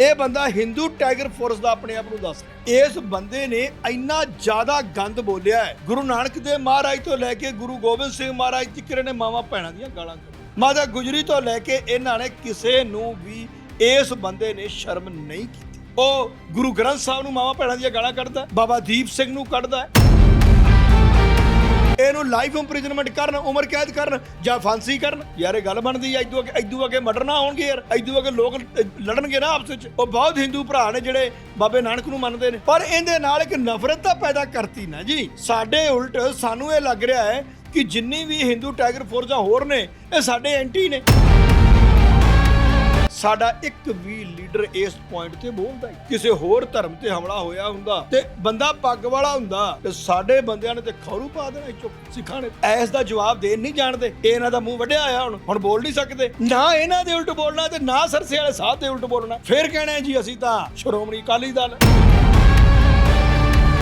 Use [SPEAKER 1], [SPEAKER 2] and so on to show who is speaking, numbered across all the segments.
[SPEAKER 1] ਇਹ ਬੰਦਾ Hindu tiger force ਦਾ ਆਪਣੇ ਆਪ ਨੂੰ ਦੱਸ ਰਿਹਾ ਇਸ ਬੰਦੇ ਨੇ ਇੰਨਾ ਜ਼ਿਆਦਾ ਗੰਦ ਬੋਲਿਆ ਹੈ। ਗੁਰੂ ਨਾਨਕ ਦੇਵ ਮਹਾਰਾਜ ਤੋਂ ਲੈ ਕੇ ਗੁਰੂ ਗੋਬਿੰਦ ਸਿੰਘ ਮਹਾਰਾਜ ਤੱਕ ਨੇ ਮਾਵਾ ਭੈਣਾਂ ਦੀਆਂ ਗਾਲਾਂ ਕੱਢੀਆਂ। ਮਾਤਾ ਗੁਜਰੀ ਤੋਂ ਲੈ ਕੇ ਇਹਨਾਂ ਨੇ ਕਿਸੇ ਨੂੰ ਵੀ ਇਸ ਬੰਦੇ ਨੇ ਸ਼ਰਮ ਨਹੀਂ ਕੀਤੀ। ਉਹ ਗੁਰੂ ਗ੍ਰੰਥ ਸਾਹਿਬ ਨੂੰ ਮਾਵਾ ਭੈਣਾਂ ਦੀਆਂ ਗਾਲਾਂ ਕੱਢਦਾ ਬਾਬਾ ਦੀਪ ਸਿੰਘ ਨੂੰ ਕੱਢਦਾ ਇਹਨੂੰ ਲਾਈਫ ਇੰਪ੍ਰਿਜ਼ਨਮੈਂਟ ਕਰਨ, ਉਮਰ ਕੈਦ ਕਰਨ ਜਾਂ ਫਾਂਸੀ ਕਰਨ? ਯਾਰ, ਇਹ ਗੱਲ ਬਣਦੀ ਐ ਇਦੋਂ ਅੱਗੇ ਇਦੋਂ ਅੱਗੇ ਮਰਡਰ ਨਾ ਹੋਣਗੇ ਯਾਰ। ਇਦੋਂ ਅੱਗੇ ਲੋਕ ਲੜਨਗੇ ਨਾ ਆਪਸ ਵਿੱਚ। ਉਹ ਬਹੁਤ ਹਿੰਦੂ ਭਰਾ ਨੇ ਜਿਹੜੇ ਬਾਬੇ ਨਾਨਕ ਨੂੰ ਮੰਨਦੇ ਨੇ। ਪਰ ਇਹਦੇ ਨਾਲ ਇੱਕ ਨਫ਼ਰਤ ਤਾਂ ਪੈਦਾ ਕਰਤੀ ਨਾ ਜੀ। ਸਾਡੇ ਉਲਟ ਸਾਨੂੰ ਇਹ ਲੱਗ ਰਿਹਾ ਹੈ ਕਿ ਜਿੰਨੀ ਵੀ ਹਿੰਦੂ ਟਾਈਗਰ ਫੋਰਸਾਂ ਹੋਰ ਨੇ, ਇਹ ਸਾਡੇ ਐਂਟੀ ਨੇ। ਸਾਡਾ ਇੱਕ ਵੀ ਲੀਡਰ ਇਸ ਪੁਆਇੰਟ ਤੇ ਬੋਲਦਾ ਹੀ ਕਿਸੇ ਹੋਰ ਧਰਮ ਤੇ ਹਮਲਾ ਹੋਇਆ ਹੁੰਦਾ ਤੇ ਬੰਦਾ ਪੱਗ ਵਾਲਾ ਹੁੰਦਾ ਤੇ ਸਾਡੇ ਬੰਦਿਆਂ ਨੇ ਤੇ ਖੌਰੂ ਪਾ ਦੇਣਾ ਚੁੱਪ ਸਿੱਖਾਂ ਨੇ। ਐਸ ਦਾ ਜਵਾਬ ਦੇਣ ਨਹੀਂ ਜਾਣਦੇ। ਇਹਨਾਂ ਦਾ ਮੂੰਹ ਵੱਢਿਆ ਆਇਆ ਹੁਣ। ਹੁਣ ਬੋਲ ਨਹੀਂ ਸਕਦੇ। ਨਾ ਇਹਨਾਂ ਦੇ ਉਲਟ ਬੋਲਣਾ ਤੇ ਨਾ ਸਰਸੇ ਵਾਲੇ ਸਾਹਿਬ ਦੇ ਉਲਟ ਬੋਲਣਾ। ਫੇਰ ਕਹਿਣਾ ਜੀ ਅਸੀਂ ਤਾਂ ਸ਼੍ਰੋਮਣੀ ਅਕਾਲੀ ਦਲ।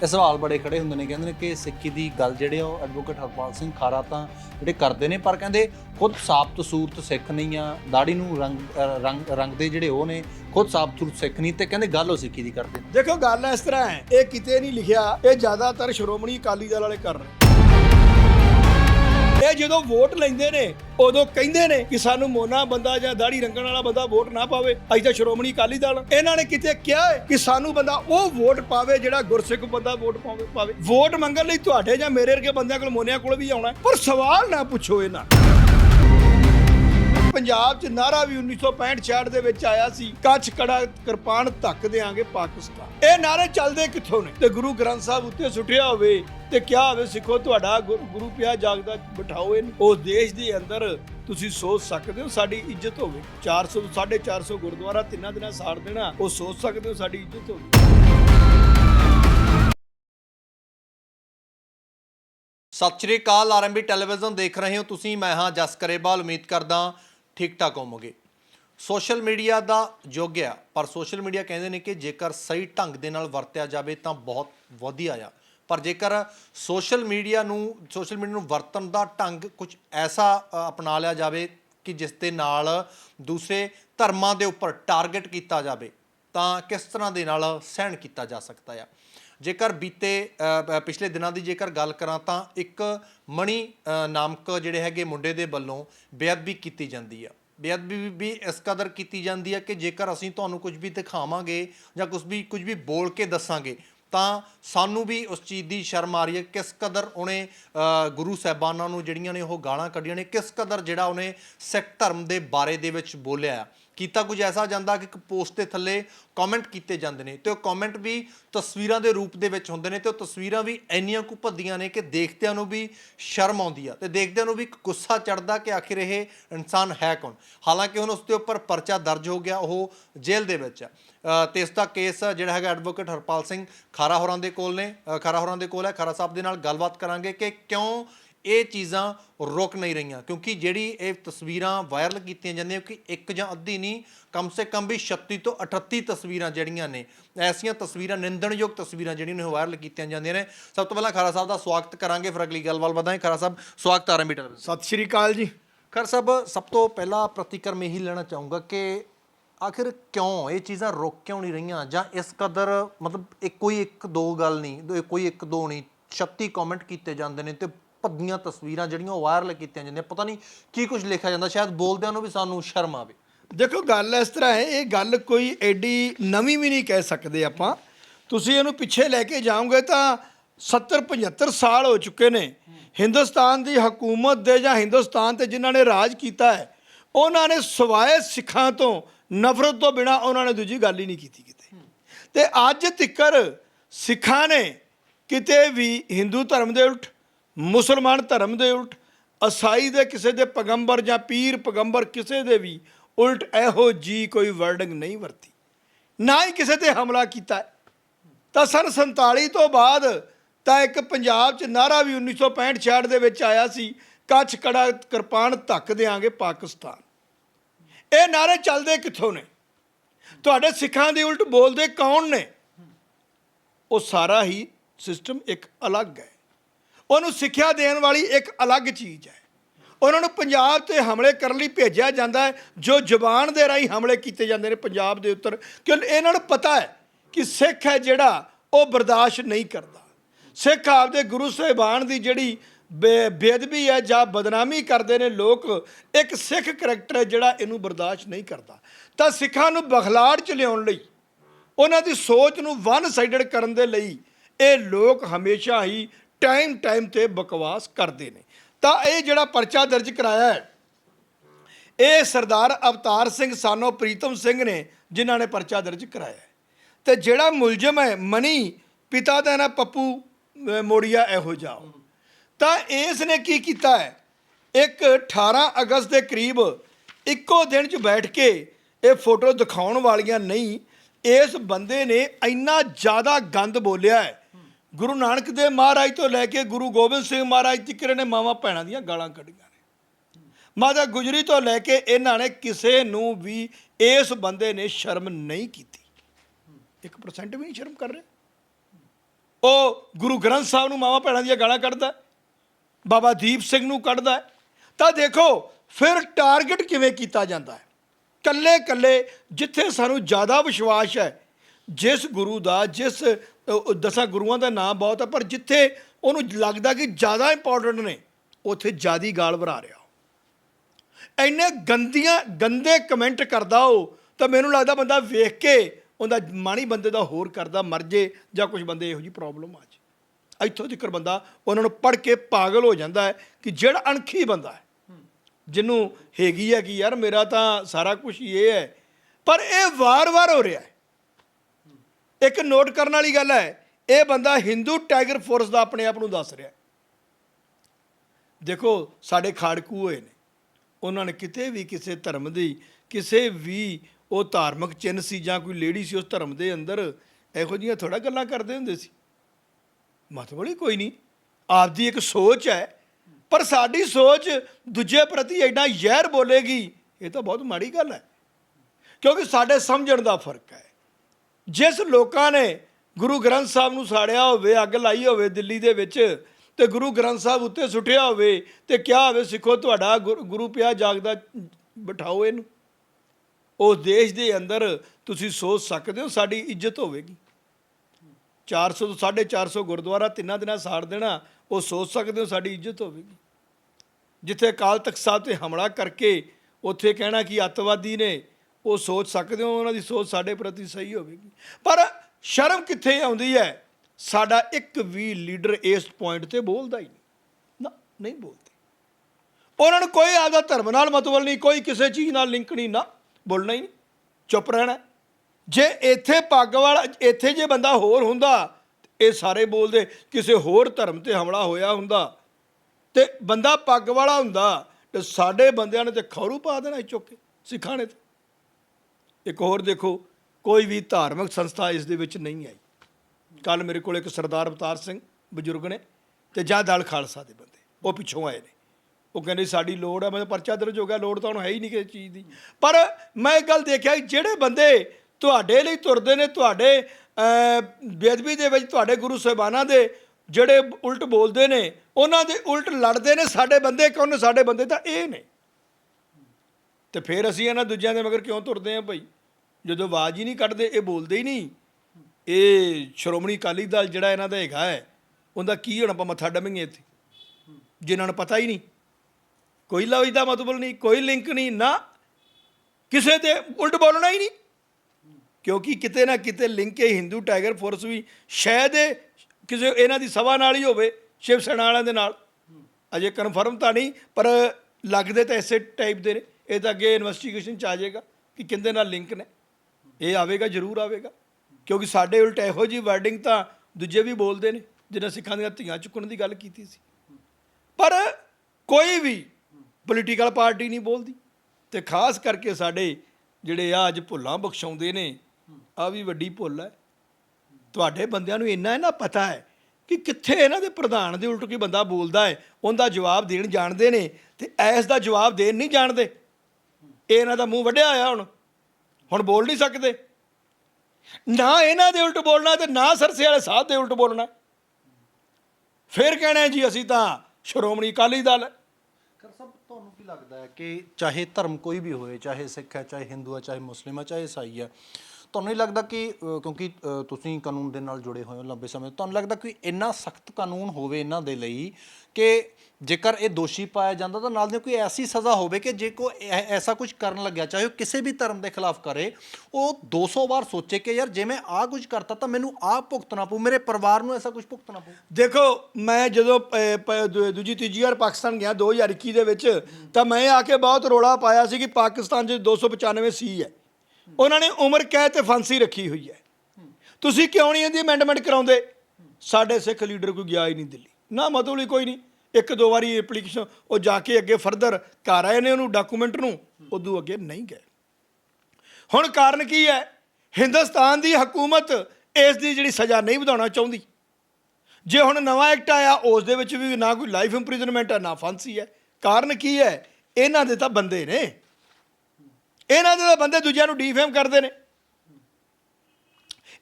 [SPEAKER 2] ਇਹ ਸਵਾਲ ਬੜੇ ਖੜੇ ਹੁੰਦੇ ਨੇ, ਕਹਿੰਦੇ ਨੇ ਕਿ ਸਿੱਖੀ ਦੀ ਗੱਲ ਜਿਹੜੇ ਆ ਉਹ ਐਡਵੋਕੇਟ ਹਰਪਾਲ ਸਿੰਘ ਖਾਰਾ ਤਾਂ ਜਿਹੜੇ ਕਰਦੇ ਨੇ, ਪਰ ਕਹਿੰਦੇ ਖੁਦ ਸਾਫ਼ਤ ਸੂਰਤ ਸਿੱਖ ਨਹੀਂ ਆ ਦਾੜੀ ਨੂੰ ਰੰਗ ਰੰਗ ਰੰਗ ਦੇ ਜਿਹੜੇ ਉਹ ਨੇ, ਖੁਦ ਸਾਬਤ ਸੂਰਤ ਸਿੱਖ ਨਹੀਂ, ਤੇ ਕਹਿੰਦੇ ਗੱਲ ਉਹ ਸਿੱਖੀ ਦੀ ਕਰਦੇ ਨੇ।
[SPEAKER 1] ਦੇਖੋ ਗੱਲ ਇਸ ਤਰ੍ਹਾਂ ਹੈ, ਇਹ ਕਿਤੇ ਨਹੀਂ ਲਿਖਿਆ, ਇਹ ਜ਼ਿਆਦਾਤਰ ਸ਼੍ਰੋਮਣੀ ਅਕਾਲੀ ਦਲ ਵਾਲੇ ਕਰ ਰਹੇ ਇਹ ਜਦੋਂ ਵੋਟ ਲੈਂਦੇ ਨੇ, ਉਦੋਂ ਕਹਿੰਦੇ ਨੇ ਕਿ ਸਾਨੂੰ ਮੋਨਾ ਬੰਦਾ ਜਾਂ ਦਾੜੀ ਰੰਗਣ ਵਾਲਾ ਬੰਦਾ ਵੋਟ ਨਾ ਪਾਵੇ। ਅਸੀਂ ਤਾਂ ਸ਼੍ਰੋਮਣੀ ਅਕਾਲੀ ਦਲ ਇਹਨਾਂ ਨੇ ਕਿਤੇ ਕਿਹਾ ਹੈ ਕਿ ਸਾਨੂੰ ਬੰਦਾ ਉਹ ਵੋਟ ਪਾਵੇ ਜਿਹੜਾ ਗੁਰਸਿੱਖ ਬੰਦਾ ਵੋਟ ਪਾਵੇ ਪਾਵੇ। ਵੋਟ ਮੰਗਣ ਲਈ ਤੁਹਾਡੇ ਜਾਂ ਮੇਰੇ ਵਰਗੇ ਬੰਦਿਆਂ ਕੋਲ ਮੋਨਿਆਂ ਕੋਲ ਵੀ ਆਉਣਾ ਪਰ ਸਵਾਲ ਨਾ ਪੁੱਛੋ ਇਹਨਾਂ ਪੰਜਾਬ 'ਚ ਨਾਰਾ ਵੀ 1965 66 ਦੇ ਵਿੱਚ ਆਇਆ ਸੀ, ਕੱਚ ਕੜਾ ਕਿਰਪਾਨ ਧੱਕ ਦੇਾਂਗੇ ਪਾਕਿਸਤਾਨ। ਇਹ ਨਾਰੇ ਚੱਲਦੇ ਕਿੱਥੋਂ ਨੇ? ਤੇ ਗੁਰੂ ਗ੍ਰੰਥ ਸਾਹਿਬ ਉੱਤੇ ਸੁੱਟਿਆ ਹੋਵੇ ਤੇ ਕਿਹਾ ਹੋਵੇ, ਸਿੱਖੋ, ਤੁਹਾਡਾ ਗੁਰੂ ਪਿਆ ਜਾਗਦਾ, ਬਿਠਾਓ ਇਹਨੂੰ। ਉਸ ਦੇਸ਼ ਦੇ ਅੰਦਰ ਤੁਸੀਂ ਸੋਚ ਸਕਦੇ ਹੋ, ਸਾਡੀ ਇੱਜ਼ਤ ਹੋਵੇ। 400 450 ਗੁਰਦੁਆਰਾ ਤਿੰਨਾਂ ਦਿਨਾਂ ਸਾੜ ਦੇਣਾ, ਉਹ ਸੋਚ ਸਕਦੇ ਹੋ, ਸਾਡੀ ਇੱਜ਼ਤ ਹੋਵੇ।
[SPEAKER 2] ਸਤਿ ਸ਼੍ਰੀ ਅਕਾਲ ਆਰਐਮਬੀ ਟੈਲੀਵਿਜ਼ਨ ਦੇਖ ਰਹੇ ਹੋ ਤੁਸੀਂ। ਮੈਂ ਹਾਂ ਜਸ ਕਰੇਵਾਲ, ਉਮੀਦ ਕਰਦਾ ਠੀਕ ਠਾਕ ਹੋਵੋਗੇ। ਸੋਸ਼ਲ ਮੀਡੀਆ ਦਾ ਯੁੱਗ ਆ, ਪਰ ਸੋਸ਼ਲ ਮੀਡੀਆ ਕਹਿੰਦੇ ਨੇ ਕਿ ਜੇਕਰ ਸਹੀ ਢੰਗ ਦੇ ਨਾਲ ਵਰਤਿਆ ਜਾਵੇ ਤਾਂ ਬਹੁਤ ਵਧੀਆ ਆ। ਪਰ ਜੇਕਰ ਸੋਸ਼ਲ ਮੀਡੀਆ ਨੂੰ, ਸੋਸ਼ਲ ਮੀਡੀਆ ਨੂੰ ਵਰਤਣ ਦਾ ਢੰਗ ਕੁਝ ਐਸਾ ਅਪਣਾ ਲਿਆ ਜਾਵੇ ਕਿ ਜਿਸ ਦੇ ਨਾਲ ਦੂਸਰੇ ਧਰਮਾਂ ਦੇ ਉੱਪਰ ਟਾਰਗੇਟ ਕੀਤਾ ਜਾਵੇ, ਤਾਂ ਕਿਸ ਤਰ੍ਹਾਂ ਦੇ ਨਾਲ ਸਹਿਣ ਕੀਤਾ ਜਾ ਸਕਦਾ ਆ। ਜੇਕਰ ਬੀਤੇ ਪਿਛਲੇ ਦਿਨਾਂ ਦੀ ਜੇਕਰ ਗੱਲ ਕਰਾਂ ਤਾਂ ਇੱਕ ਮਣੀ ਨਾਮਕ ਜਿਹੜੇ ਹੈਗੇ ਮੁੰਡੇ ਦੇ ਵੱਲੋਂ ਬੇਅਦਬੀ ਕੀਤੀ ਜਾਂਦੀ ਆ। ਬੇਅਦਬੀ ਵੀ ਇਸ ਕਦਰ ਕੀਤੀ ਜਾਂਦੀ ਹੈ ਕਿ ਜੇਕਰ ਅਸੀਂ ਤੁਹਾਨੂੰ ਕੁਝ ਵੀ ਦਿਖਾਵਾਂਗੇ ਜਾਂ ਕੁਝ ਵੀ ਕੁਝ ਵੀ ਬੋਲ ਕੇ ਦੱਸਾਂਗੇ, ਤਾਂ ਸਾਨੂੰ ਵੀ ਉਸ ਚੀਜ਼ ਦੀ ਸ਼ਰਮ ਆ ਰਹੀ ਹੈ। ਕਿਸ ਕਦਰ ਉਹਨੇ ਗੁਰੂ ਸਾਹਿਬਾਨਾਂ ਨੂੰ ਜਿਹੜੀਆਂ ਨੇ ਉਹ ਗਾਲਾਂ ਕੱਢੀਆਂ ਨੇ, ਕਿਸ ਕਦਰ ਜਿਹੜਾ ਉਹਨੇ ਸਿੱਖ ਧਰਮ ਦੇ ਬਾਰੇ ਦੇ ਵਿੱਚ ਬੋਲਿਆ। ਆ ਕੀਤਾ ਕੁਝ ਐਸਾ ਜਾਂਦਾ ਕਿ ਇੱਕ ਪੋਸਟ ਦੇ ਥੱਲੇ ਕਮੈਂਟ ਕੀਤੇ ਜਾਂਦੇ ਨੇ ਤੇ ਉਹ ਕਮੈਂਟ ਵੀ ਤਸਵੀਰਾਂ ਦੇ ਰੂਪ ਦੇ ਵਿੱਚ ਹੁੰਦੇ ਨੇ ਤੇ ਉਹ ਤਸਵੀਰਾਂ ਵੀ ਇੰਨੀਆਂ ਕੁ ਭੱਦੀਆਂ ਨੇ ਕਿ ਦੇਖਦਿਆਂ ਨੂੰ ਵੀ ਸ਼ਰਮ ਆਉਂਦੀ ਆ ਤੇ ਦੇਖਦਿਆਂ ਨੂੰ ਵੀ ਇੱਕ ਗੁੱਸਾ ਚੜਦਾ ਕਿ ਆਖਿਰ ਇਹ ਇਨਸਾਨ ਹੈ ਕੌਣ? ਹਾਲਾਂਕਿ ਹੁਣ ਉਸ ਦੇ ਉੱਪਰ ਪਰਚਾ ਦਰਜ ਹੋ ਗਿਆ ਉਹ ਜੇਲ੍ਹ ਦੇ ਵਿੱਚ ਹੈ ਤੇ ਇਸ ਦਾ ਕੇਸ ਜਿਹੜਾ ਹੈਗਾ ਐਡਵੋਕੇਟ ਹਰਪਾਲ ਸਿੰਘ ਖਾਰਾ ਹੋਰਾਂ ਦੇ ਕੋਲ ਨੇ। ਅ, ਖਾਰਾ ਹੋਰਾਂ ਦੇ ਕੋਲ ਹੈ। ਖਾਰਾ ਸਾਹਿਬ ਦੇ ਨਾਲ ਗੱਲਬਾਤ ਕਰਾਂਗੇ ਕਿ ਕਿਉਂ ਇਹ ਚੀਜ਼ਾਂ ਰੁਕ ਨਹੀਂ ਰਹੀਆਂ। ਕਿਉਂਕਿ ਜਿਹੜੀ ਇਹ ਤਸਵੀਰਾਂ ਵਾਇਰਲ ਕੀਤੀਆਂ ਜਾਂਦੀਆਂ ਕਿ ਇੱਕ ਜਾਂ ਅੱਧੀ ਨਹੀਂ ਕਮ ਸੇ ਕਮ ਵੀ 36 ਤੋਂ 38 ਤਸਵੀਰਾਂ ਜਿਹੜੀਆਂ ਨੇ ਐਸੀਆਂ ਤਸਵੀਰਾਂ ਨਿੰਦਣਯੋਗ ਤਸਵੀਰਾਂ ਜਿਹੜੀਆਂ ਨੇ ਵਾਇਰਲ ਕੀਤੀਆਂ ਜਾਂਦੀਆਂ ਨੇ। ਸਭ ਤੋਂ ਪਹਿਲਾਂ ਖਾਰਾ ਸਾਹਿਬ ਦਾ ਸਵਾਗਤ ਕਰਾਂਗੇ ਫਿਰ ਅਗਲੀ ਗੱਲਬਾਤ ਵਧਾਂਗੇ। ਖਾਰਾ ਸਾਹਿਬ ਸਵਾਗਤ ਆ ਰੰਬੀ ਟੈਲੀਵਿਜ਼ਨ
[SPEAKER 1] ਸਤਿ ਸ਼੍ਰੀ ਅਕਾਲ ਜੀ।
[SPEAKER 2] ਖਰ ਸਾਹਿਬ ਸਭ ਤੋਂ ਪਹਿਲਾ ਪ੍ਰਤੀਕਰਮ ਇਹੀ ਲੈਣਾ ਚਾਹੂੰਗਾ ਕਿ ਆਖਿਰ ਕਿਉਂ ਇਹ ਚੀਜ਼ਾਂ ਰੁਕ ਕਿਉਂ ਨਹੀਂ ਰਹੀਆਂ? ਜਾਂ ਇਸ ਕਦਰ ਮਤਲਬ ਇਹ ਕੋਈ ਇੱਕ ਦੋ ਗੱਲ ਨਹੀਂ ਕੋਈ ਇੱਕ ਦੋ ਨਹੀਂ 36 ਕਮੈਂਟ ਕੀਤੇ ਜਾਂਦੇ ਨੇ ਤੇ ਭੱਦੀਆਂ ਤਸਵੀਰਾਂ ਜਿਹੜੀਆਂ ਉਹ ਵਾਇਰਲ ਕੀਤੀਆਂ ਜਾਂਦੀਆਂ। ਪਤਾ ਨਹੀਂ ਕੀ ਕੁਝ ਲਿਖਿਆ ਜਾਂਦਾ, ਸ਼ਾਇਦ ਬੋਲਦਿਆਂ ਨੂੰ ਵੀ ਸਾਨੂੰ ਸ਼ਰਮ ਆਵੇ।
[SPEAKER 1] ਦੇਖੋ, ਗੱਲ ਇਸ ਤਰ੍ਹਾਂ ਹੈ, ਇਹ ਗੱਲ ਕੋਈ ਐਡੀ ਨਵੀਂ ਵੀ ਨਹੀਂ ਕਹਿ ਸਕਦੇ ਆਪਾਂ। ਤੁਸੀਂ ਇਹਨੂੰ ਪਿੱਛੇ ਲੈ ਕੇ ਜਾਓਗੇ ਤਾਂ 70 75 ਸਾਲ ਹੋ ਚੁੱਕੇ ਨੇ। ਹਿੰਦੁਸਤਾਨ ਦੀ ਹਕੂਮਤ ਦੇ ਜਾਂ ਹਿੰਦੁਸਤਾਨ ਤੇ ਜਿਨ੍ਹਾਂ ਨੇ ਰਾਜ ਕੀਤਾ ਹੈ, ਉਹਨਾਂ ਨੇ ਸਵਾਏ ਸਿੱਖਾਂ ਤੋਂ, ਨਫ਼ਰਤ ਤੋਂ ਬਿਨਾ ਉਹਨਾਂ ਨੇ ਦੂਜੀ ਗੱਲ ਹੀ ਨਹੀਂ ਕੀਤੀ ਕਿਤੇ। ਤੇ ਅੱਜ ਤਿੱਕਰ ਸਿੱਖਾਂ ਨੇ ਕਿਤੇ ਵੀ ਹਿੰਦੂ ਧਰਮ ਦੇ ਉਲਟ ਮੁਸਲਮਾਨ ਧਰਮ ਦੇ ਉਲਟ, ਅਸਾਈ ਦੇ ਕਿਸੇ ਦੇ ਪੈਗੰਬਰ ਜਾਂ ਪੀਰ ਪੈਗੰਬਰ ਕਿਸੇ ਦੇ ਵੀ ਉਲਟ ਇਹੋ ਜੀ ਕੋਈ ਵਰਡਿੰਗ ਨਹੀਂ ਵਰਤੀ। ਨਾ ਹੀ ਕਿਸੇ ਤੇ ਹਮਲਾ ਕੀਤਾ। ਤਾਂ ਸਨ 47 ਤੋਂ ਬਾਅਦ ਤਾਂ ਇੱਕ ਪੰਜਾਬ 'ਚ ਨਾਰਾ ਵੀ 1965 66 ਦੇ ਵਿੱਚ ਆਇਆ ਸੀ ਕੱਛ ਕੜਾ ਕਿਰਪਾਨ ਧੱਕ ਦੇਾਂਗੇ ਪਾਕਿਸਤਾਨ। ਇਹ ਨਾਰੇ ਚੱਲਦੇ ਕਿੱਥੋਂ ਨੇ? ਤੁਹਾਡੇ ਸਿੱਖਾਂ ਦੇ ਉਲਟ ਬੋਲਦੇ ਕੌਣ ਨੇ? ਉਹ ਸਾਰਾ ਹੀ ਸਿਸਟਮ ਇੱਕ ਅਲੱਗ ਹੈ। ਉਹਨੂੰ ਸਿੱਖਿਆ ਦੇਣ ਵਾਲੀ ਇੱਕ ਅਲੱਗ ਚੀਜ਼ ਹੈ। ਉਹਨਾਂ ਨੂੰ ਪੰਜਾਬ ਤੇ ਹਮਲੇ ਕਰਨ ਲਈ ਭੇਜਿਆ ਜਾਂਦਾ ਹੈ, ਜੋ ਜ਼ੁਬਾਨ ਦੇ ਰਾਹੀਂ ਹਮਲੇ ਕੀਤੇ ਜਾਂਦੇ ਨੇ ਪੰਜਾਬ ਦੇ ਉੱਤਰ। ਕਿ ਇਹਨਾਂ ਨੂੰ ਪਤਾ ਹੈ ਕਿ ਸਿੱਖ ਹੈ ਜਿਹੜਾ ਉਹ ਬਰਦਾਸ਼ਤ ਨਹੀਂ ਕਰਦਾ। ਸਿੱਖ ਆਪਦੇ ਗੁਰੂ ਸਾਹਿਬਾਨ ਦੀ ਜਿਹੜੀ ਬੇ- ਬੇਅਦਬੀ ਹੈ ਜਾਂ ਬਦਨਾਮੀ ਕਰਦੇ ਨੇ ਲੋਕ, ਇੱਕ ਸਿੱਖ ਕਰੈਕਟਰ ਹੈ ਜਿਹੜਾ ਇਹਨੂੰ ਬਰਦਾਸ਼ਤ ਨਹੀਂ ਕਰਦਾ। ਤਾਂ ਸਿੱਖਾਂ ਨੂੰ ਬਖਲਾੜ ਚ ਲਿਆਉਣ ਲਈ, ਉਹਨਾਂ ਦੀ ਸੋਚ ਨੂੰ ਵਨ ਸਾਈਡਡ ਕਰਨ ਦੇ ਲਈ ਇਹ ਲੋਕ ਹਮੇਸ਼ਾ ਹੀ ਟਾਈਮ ਟਾਈਮ ਤੇ ਬਕਵਾਸ ਕਰਦੇ ਨੇ। ਤਾਂ ਇਹ ਜਿਹੜਾ ਪਰਚਾ ਦਰਜ ਕਰਾਇਆ ਹੈ, ਇਹ ਸਰਦਾਰ ਅਵਤਾਰ ਸਿੰਘ ਸਾਨੋ, ਪ੍ਰੀਤਮ ਸਿੰਘ ਨੇ, ਜਿਨ੍ਹਾਂ ਨੇ ਪਰਚਾ ਦਰਜ ਕਰਾਇਆ ਹੈ। ਤੇ ਜਿਹੜਾ ਮੁਲਜ਼ਮ ਹੈ, ਮਨੀ, ਪਿਤਾ ਦਾ ਨਾ ਪੱਪੂ ਮੋੜੀਆ, ਇਹੋ ਜਾਓ ਤਾਂ ਇਸ ਨੇ ਕੀ ਕੀਤਾ ਹੈ? ਇੱਕ 18 ਅਗਸਤ ਦੇ ਕਰੀਬ ਇੱਕੋ ਦਿਨ 'ਚ ਬੈਠ ਕੇ ਇਹ ਫੋਟੋ ਦਿਖਾਉਣ ਵਾਲੀਆਂ ਨਹੀਂ, ਇਸ ਬੰਦੇ ਨੇ ਇੰਨਾ ਜ਼ਿਆਦਾ ਗੰਦ ਬੋਲਿਆ ਹੈ ਗੁਰੂ ਨਾਨਕ ਦੇਵ ਮਹਾਰਾਜ ਤੋਂ ਲੈ ਕੇ ਗੁਰੂ ਗੋਬਿੰਦ ਸਿੰਘ ਮਹਾਰਾਜ ਤੱਕ ਨੇ ਮਾਵਾਂ ਭੈਣਾਂ ਦੀਆਂ ਗਾਲਾਂ ਕੱਢੀਆਂ ਨੇ। ਮਾਤਾ ਗੁਜਰੀ ਤੋਂ ਲੈ ਕੇ ਇਹਨਾਂ ਨੇ ਕਿਸੇ ਨੂੰ ਵੀ ਇਸ ਬੰਦੇ ਨੇ ਸ਼ਰਮ ਨਹੀਂ ਕੀਤੀ। 1% ਵੀ ਨਹੀਂ ਸ਼ਰਮ ਕਰ ਰਿਹਾ। ਉਹ ਗੁਰੂ ਗ੍ਰੰਥ ਸਾਹਿਬ ਨੂੰ ਮਾਵਾਂ ਭੈਣਾਂ ਦੀਆਂ ਗਾਲਾਂ ਕੱਢਦਾ ਬਾਬਾ ਦੀਪ ਸਿੰਘ ਨੂੰ ਕੱਢਦਾ ਤਾਂ ਦੇਖੋ, ਫਿਰ ਟਾਰਗੇਟ ਕਿਵੇਂ ਕੀਤਾ ਜਾਂਦਾ ਹੈ? ਕੱਲੇ ਕੱਲੇ ਜਿੱਥੇ ਸਾਨੂੰ ਜ਼ਿਆਦਾ ਵਿਸ਼ਵਾਸ ਹੈ ਜਿਸ ਗੁਰੂ ਦਾ, ਜਿਸ ਦਸਾਂ ਗੁਰੂਆਂ ਦਾ ਨਾਮ ਬਹੁਤ ਹੈ ਪਰ ਜਿੱਥੇ ਉਹਨੂੰ ਲੱਗਦਾ ਕਿ ਜ਼ਿਆਦਾ ਇੰਪੋਰਟੈਂਟ ਨੇ, ਉੱਥੇ ਜਿਆਦੀ ਗਾਲ ਵਰਾ ਰਿਹਾ ਉਹ। ਇੰਨੇ ਗੰਦੀਆਂ, ਗੰਦੇ ਕਮੈਂਟ ਕਰਦਾ ਉਹ, ਤਾਂ ਮੈਨੂੰ ਲੱਗਦਾ ਬੰਦਾ ਵੇਖ ਕੇ ਉਹਦਾ ਮਾਣੀ ਬੰਦੇ ਦਾ ਹੋਰ ਕਰਦਾ, ਮਰ ਜੇ, ਜਾਂ ਕੁਝ ਬੰਦੇ ਇਹੋ ਜੀ ਪ੍ਰੋਬਲਮ ਆ ਜੇ ਇੱਥੋਂ ਜਿਕਰ ਬੰਦਾ ਉਹਨਾਂ ਨੂੰ ਪੜ ਕੇ ਪਾਗਲ ਹੋ ਜਾਂਦਾ ਹੈ ਕਿ ਜਿਹੜਾ ਅਣਖੀ ਬੰਦਾ ਹੈ, ਜਿਹਨੂੰ ਹੈਗੀ ਹੈ ਕਿ ਯਾਰ ਮੇਰਾ ਤਾਂ ਸਾਰਾ ਕੁਝ ਇਹ ਹੈ, ਪਰ ਇਹ ਵਾਰ-ਵਾਰ ਹੋ ਰਿਹਾ ਹੈ ਇੱਕ ਨੋਟ ਕਰਨ ਵਾਲੀ ਗੱਲ ਹੈ, ਇਹ ਬੰਦਾ ਹਿੰਦੂ ਟਾਈਗਰ ਫੋਰਸ ਦਾ ਆਪਣੇ ਆਪ ਨੂੰ ਦੱਸ ਰਿਹਾ ਦੇਖੋ, ਸਾਡੇ ਖਾੜਕੂ ਹੋਏ ਨੇ। ਉਹਨਾਂ ਨੇ ਕਿਤੇ ਵੀ ਕਿਸੇ ਧਰਮ ਦੀ, ਕਿਸੇ ਵੀ ਉਹ ਧਾਰਮਿਕ ਚਿੰਨ੍ਹ ਸੀ ਜਾਂ ਕੋਈ ਲੇਡੀ ਸੀ, ਉਸ ਧਰਮ ਦੇ ਅੰਦਰ ਇਹੋ ਜਿਹੀਆਂ ਥੋੜਾ ਗੱਲਾਂ ਕਰਦੇ ਹੁੰਦੇ ਸੀ। ਮਤ ਹੀ ਕੋਈ ਨਹੀਂ। ਆਪਦੀ ਇੱਕ ਸੋਚ ਹੈ, ਪਰ ਸਾਡੀ ਸੋਚ ਦੂਜੇ ਪ੍ਰਤੀ ਐਡਾ ਜ਼ਹਿਰ ਬੋਲੇਗੀ, ਇਹ ਤਾਂ ਬਹੁਤ ਮਾੜੀ ਗੱਲ ਹੈ। ਕਿਉਂਕਿ ਸਾਡੇ ਸਮਝਣ ਦਾ ਫ਼ਰਕ ਹੈ। ਜਿਸ ਲੋਕਾਂ ਨੇ ਗੁਰੂ ਗ੍ਰੰਥ ਸਾਹਿਬ ਨੂੰ ਸਾੜਿਆ ਹੋਵੇ, ਅੱਗ ਲਾਈ ਹੋਵੇ ਦਿੱਲੀ ਦੇ ਵਿੱਚ, ਤੇ ਗੁਰੂ ਗ੍ਰੰਥ ਸਾਹਿਬ ਉੱਤੇ ਸੁੱਟਿਆ ਹੋਵੇ, ਤੇ ਕਿਹਾ ਹੋਵੇ, ਸਿੱਖੋ, ਤੁਹਾਡਾ ਗੁਰ- ਗੁਰੂ ਪਿਆ ਜਾਗਦਾ, ਬਿਠਾਓ ਇਹਨੂੰ। ਉਸ ਦੇਸ਼ ਦੇ ਅੰਦਰ ਤੁਸੀਂ ਸੋਚ ਸਕਦੇ ਹੋ, ਸਾਡੀ ਇੱਜ਼ਤ ਹੋਵੇਗੀ। 400 ਤੋਂ 450 ਗੁਰਦੁਆਰਾ ਤਿੰਨਾਂ ਦਿਨਾਂ ਸਾੜ ਦੇਣਾ, ਉਹ ਸੋਚ ਸਕਦੇ ਹੋ, ਸਾਡੀ ਇੱਜ਼ਤ ਹੋਵੇਗੀ। ਜਿੱਥੇ ਅਕਾਲ ਤਖਤ ਸਾਹਿਬ ਤੇ ਹਮਲਾ ਕਰਕੇ ਉੱਥੇ ਕਹਿਣਾ ਕਿ ਅੱਤਵਾਦੀ ਨੇ ਉਹ ਸੋਚ ਸਕਦੇ ਹੋ, ਉਹਨਾਂ ਦੀ ਸੋਚ ਸਾਡੇ ਪ੍ਰਤੀ ਸਹੀ ਹੋਵੇਗੀ। ਪਰ ਸ਼ਰਮ ਕਿੱਥੇ ਆਉਂਦੀ ਹੈ? ਸਾਡਾ ਇੱਕ ਵੀ ਲੀਡਰ ਇਸ ਪੁਆਇੰਟ ਤੇ ਬੋਲਦਾ ਹੀ ਨਹੀਂ। ਨਾ, ਨਹੀਂ ਬੋਲਦੇ। ਉਹਨਾਂ ਨੂੰ ਕੋਈ ਆਪਦਾ ਧਰਮ ਨਾਲ ਮਤਲਬ ਨਹੀਂ, ਕੋਈ ਕਿਸੇ ਚੀਜ਼ ਨਾਲ ਲਿੰਕ ਨਹੀਂ, ਨਾ, ਬੋਲਣਾ ਹੀ ਨਹੀਂ। ਚੁੱਪ ਰਹਿਣਾ। ਜੇ ਇੱਥੇ ਪੱਗ ਵਾਲਾ, ਇੱਥੇ ਜੇ ਬੰਦਾ ਹੋਰ ਹੁੰਦਾ, ਇਹ ਸਾਰੇ ਬੋਲਦੇ, ਕਿਸੇ ਹੋਰ ਧਰਮ ਤੇ ਹਮਲਾ ਹੋਇਆ ਹੁੰਦਾ, ਤੇ ਬੰਦਾ ਪੱਗ ਵਾਲਾ ਹੁੰਦਾ, ਤੇ ਸਾਡੇ ਬੰਦਿਆਂ ਨੇ ਤੇ ਖੌਰੂ ਪਾ ਦੇਣਾ ਚੁੱਕ ਕੇ, ਸਿੱਖਾਂ ਨੇ ਤੇ। ਇੱਕ ਹੋਰ ਦੇਖੋ, ਕੋਈ ਵੀ ਧਾਰਮਿਕ ਸੰਸਥਾ ਇਸ ਦੇ ਵਿੱਚ ਨਹੀਂ ਆਈ। ਕੱਲ ਮੇਰੇ ਕੋਲ ਇੱਕ ਸਰਦਾਰ ਅਵਤਾਰ ਸਿੰਘ ਬਜ਼ੁਰਗ ਨੇ ਤੇ ਜਾਂ ਦਲ ਖਾਲਸਾ ਦੇ ਬੰਦੇ, ਉਹ ਪਿੱਛੋਂ ਆਏ ਨੇ। ਉਹ ਕਹਿੰਦੇ ਸਾਡੀ ਲੋੜ ਹੈ ਮੈਂ ਪਰਚਾ ਦਰਜ ਹੋ ਗਿਆ, ਲੋੜ ਤਾਂ ਉਹਨੂੰ ਹੈ ਹੀ ਨਹੀਂ ਕਿਸੇ ਚੀਜ਼ ਦੀ। ਪਰ ਮੈਂ ਇੱਕ ਗੱਲ ਦੇਖਿਆ, ਜਿਹੜੇ ਬੰਦੇ ਤੁਹਾਡੇ ਲਈ ਤੁਰਦੇ ਨੇ, ਤੁਹਾਡੇ ਬੇਅਦਬੀ ਦੇ ਵਿੱਚ, ਤੁਹਾਡੇ ਗੁਰੂ ਸਾਹਿਬਾਨਾਂ ਦੇ ਜਿਹੜੇ ਉਲਟ ਬੋਲਦੇ ਨੇ, ਉਹਨਾਂ ਦੇ ਉਲਟ ਲੜਦੇ ਨੇ, ਸਾਡੇ ਬੰਦੇ ਕੌਣ ਨੇ? ਸਾਡੇ ਬੰਦੇ ਤਾਂ ਇਹ ਨੇ। ਤੇ ਫਿਰ ਅਸੀਂ ਇਹਨਾਂ ਦੂਜਿਆਂ ਦੇ ਮਗਰ ਕਿਉਂ ਤੁਰਦੇ ਆਂ ਭਾਈ? ਜਦੋਂ ਆਵਾਜ਼ ਹੀ ਨਹੀਂ ਕੱਢਦੇ, ਇਹ ਬੋਲਦੇ ਹੀ ਨਹੀਂ। ਇਹ ਸ਼੍ਰੋਮਣੀ ਅਕਾਲੀ ਦਲ ਜਿਹੜਾ ਇਹਨਾਂ ਦਾ ਹੈਗਾ ਹੈ, ਉਹਦਾ ਕੀ ਹੋਣਾ ਆਪਾਂ ਮੱਥਾ ਡਮੇਂਗੇ ਇੱਥੇ? ਜਿਨ੍ਹਾਂ ਨੂੰ ਪਤਾ ਹੀ ਨਹੀਂ। ਕੋਈ ਲਫ਼ਜ਼ ਦਾ ਮਤਲਬ ਨਹੀਂ, ਕੋਈ ਲਿੰਕ ਨਹੀਂ, ਨਾ ਕਿਸੇ ਤੇ ਉਲਟ ਬੋਲਣਾ ਹੀ ਨਹੀਂ। ਕਿਉਂਕਿ ਕਿਤੇ ਨਾ ਕਿਤੇ ਲਿੰਕ ਇਹ ਹਿੰਦੂ ਟਾਈਗਰ ਫੋਰਸ ਵੀ ਸ਼ਾਇਦ ਇਹ ਕਿਸੇ ਇਹਨਾਂ ਦੀ ਸਭਾ ਨਾਲ ਹੀ ਹੋਵੇ, ਸ਼ਿਵ ਸੈਨਾ ਵਾਲਿਆਂ ਦੇ ਨਾਲ। ਅਜੇ ਕਨਫਰਮ ਤਾਂ ਨਹੀਂ, ਪਰ ਲੱਗਦੇ ਤਾਂ ਇਸੇ ਟਾਈਪ ਦੇ ਨੇ। ਇਹ ਤਾਂ ਅੱਗੇ ਇਨਵੈਸਟੀਗੇਸ਼ਨ ਚ ਆ ਜਾਏਗਾ ਕਿ ਕਿੰਦੇ ਨਾਲ ਲਿੰਕ ਨੇ। ਇਹ ਆਵੇਗਾ, ਜ਼ਰੂਰ ਆਵੇਗਾ। ਕਿਉਂਕਿ ਸਾਡੇ ਉਲਟ ਇਹੋ ਜੀ ਵਰਡਿੰਗ ਤਾਂ ਦੂਜੇ ਵੀ ਬੋਲਦੇ ਨੇ, ਜਿਹਨਾਂ ਸਿੱਖਾਂ ਦੀਆਂ ਧੀਆਂ ਚੁੱਕਣ ਦੀ ਗੱਲ ਕੀਤੀ ਸੀ। ਪਰ ਕੋਈ ਵੀ ਪੋਲੀਟੀਕਲ ਪਾਰਟੀ ਨਹੀਂ ਬੋਲਦੀ। ਤੇ ਖਾਸ ਕਰਕੇ ਸਾਡੇ ਜਿਹੜੇ ਆ ਅੱਜ ਭੁੱਲਾਂ ਬਖਸ਼ਾਉਂਦੇ ਨੇ, ਆ ਵੀ ਵੱਡੀ ਭੁੱਲ ਹੈ। ਤੁਹਾਡੇ ਬੰਦਿਆਂ ਨੂੰ ਇੰਨਾ ਇਹਨਾਂ ਪਤਾ ਹੈ ਕਿ ਕਿੱਥੇ ਇਹਨਾਂ ਦੇ ਪ੍ਰਧਾਨ ਦੇ ਉਲਟ ਕੋਈ ਬੰਦਾ ਬੋਲਦਾ ਹੈ, ਉਹਦਾ ਜਵਾਬ ਦੇਣ ਜਾਣਦੇ ਨੇ ਤੇ ਐਸ ਦਾ ਜਵਾਬ ਦੇਣ ਨਹੀਂ ਜਾਣਦੇ। ਇਹ ਇਹਨਾਂ ਦਾ ਮੂੰਹ ਵੱਢਿਆ ਹੋਇਆ ਹੁਣ। ਹੁਣ ਬੋਲ ਨਹੀਂ ਸਕਦੇ ਨਾ ਇਹਨਾਂ ਦੇ ਉਲਟ ਬੋਲਣਾ ਤੇ ਨਾ ਸਰਸੇ ਵਾਲੇ ਸਾਧ ਦੇ ਉਲਟ ਬੋਲਣਾ ਫਿਰ ਕਹਿਣਾ ਜੀ ਅਸੀਂ ਤਾਂ ਸ਼੍ਰੋਮਣੀ ਅਕਾਲੀ ਦਲ ਹੈ।
[SPEAKER 2] ਕਰ ਸਾਹਿਬ ਤੁਹਾਨੂੰ ਕੀ ਲੱਗਦਾ ਹੈ ਕਿ ਚਾਹੇ ਧਰਮ ਕੋਈ ਵੀ ਹੋਵੇ ਚਾਹੇ ਸਿੱਖ ਹੈ ਚਾਹੇ ਹਿੰਦੂ ਹੈ ਚਾਹੇ ਮੁਸਲਿਮ ਹੈ ਚਾਹੇ ਈਸਾਈ ਹੈ ਤੁਹਾਨੂੰ ਨਹੀਂ ਲੱਗਦਾ ਕਿ ਕਿਉਂਕਿ ਤੁਸੀਂ ਕਾਨੂੰਨ ਦੇ ਨਾਲ ਜੁੜੇ ਹੋਏ ਹੋ ਲੰਬੇ ਸਮੇਂ ਤੋਂ, ਤੁਹਾਨੂੰ ਲੱਗਦਾ ਕਿ ਇੰਨਾ ਸਖਤ ਕਾਨੂੰਨ ਹੋਵੇ ਇਹਨਾਂ ਦੇ ਲਈ ਕਿ ਜੇਕਰ ਇਹ ਦੋਸ਼ੀ ਪਾਇਆ ਜਾਂਦਾ ਤਾਂ ਨਾਲ ਦੀ ਕੋਈ ਐਸੀ ਸਜ਼ਾ ਹੋਵੇ ਕਿ ਜੇ ਕੋ ਐ- ਐਸਾ ਕੁਝ ਕਰਨ ਲੱਗਿਆ, ਚਾਹੇ ਉਹ ਕਿਸੇ ਵੀ ਧਰਮ ਦੇ ਖਿਲਾਫ ਕਰੇ, ਉਹ 200 ਵਾਰ ਸੋਚੇ ਕਿ ਯਾਰ ਜੇ ਮੈਂ ਆਹ ਕੁਝ ਕਰਤਾ ਤਾਂ ਮੈਨੂੰ ਆਹ ਭੁਗਤਣਾ ਪਊ, ਮੇਰੇ ਪਰਿਵਾਰ ਨੂੰ ਐਸਾ ਕੁਝ ਭੁਗਤਣਾ ਪਊ।
[SPEAKER 1] ਦੇਖੋ, ਮੈਂ ਜਦੋਂ ਦੂਜੀ, ਤੀਜੀ ਵਾਰ ਪਾਕਿਸਤਾਨ ਗਿਆ 2021 ਦੇ ਵਿੱਚ, ਤਾਂ ਮੈਂ ਆ ਕੇ ਬਹੁਤ ਰੋਲਾ ਪਾਇਆ ਸੀ ਕਿ ਪਾਕਿਸਤਾਨ 'ਚ 295 ਸੀ ਹੈ। ਉਹਨਾਂ ਨੇ ਉਮਰ ਕੈਦ ਤੇ ਫਾਂਸੀ ਰੱਖੀ ਹੋਈ ਹੈ। ਤੁਸੀਂ ਕਿਉਂ ਨਹੀਂ ਇਹਦੀ ਅਮੈਂਡਮੈਂਟ ਕਰਾਉਂਦੇ? ਸਾਡੇ ਸਿੱਖ ਲੀਡਰ ਕੋਈ ਗਿਆ ਹੀ ਨਹੀਂ ਦਿੱਲੀ। ਨਾ ਮਤਲਬ ਕੋਈ ਨਹੀਂ। ਇੱਕ ਦੋ ਵਾਰੀ ਐਪਲੀਕੇਸ਼ਨ ਉਹ ਜਾ ਕੇ ਅੱਗੇ ਫਰਦਰ ਕਰ ਆਏ ਨੇ ਉਹਨੂੰ ਡਾਕੂਮੈਂਟ ਨੂੰ, ਉਦੋਂ ਅੱਗੇ ਨਹੀਂ ਗਏ। ਹੁਣ ਕਾਰਨ ਕੀ ਹੈ? ਹਿੰਦੁਸਤਾਨ ਦੀ ਹਕੂਮਤ ਇਸ ਦੀ ਜਿਹੜੀ ਸਜ਼ਾ ਨਹੀਂ ਵਧਾਉਣਾ ਚਾਹੁੰਦੀ। ਜੇ ਹੁਣ ਨਵਾਂ ਐਕਟ ਆਇਆ, ਉਸ ਦੇ ਵਿੱਚ ਵੀ ਨਾ ਕੋਈ ਲਾਈਫ ਇੰਪ੍ਰਿਜ਼ਨਮੈਂਟ ਹੈ, ਨਾ ਫਾਂਸੀ ਹੈ। ਕਾਰਨ ਕੀ ਹੈ? ਇਹਨਾਂ ਦੇ ਤਾਂ ਬੰਦੇ ਨੇ। ਇਹਨਾਂ ਦੇ ਤਾਂ ਬੰਦੇ ਦੂਜਿਆਂ ਨੂੰ ਡੀਫੇਮ ਕਰਦੇ ਨੇ।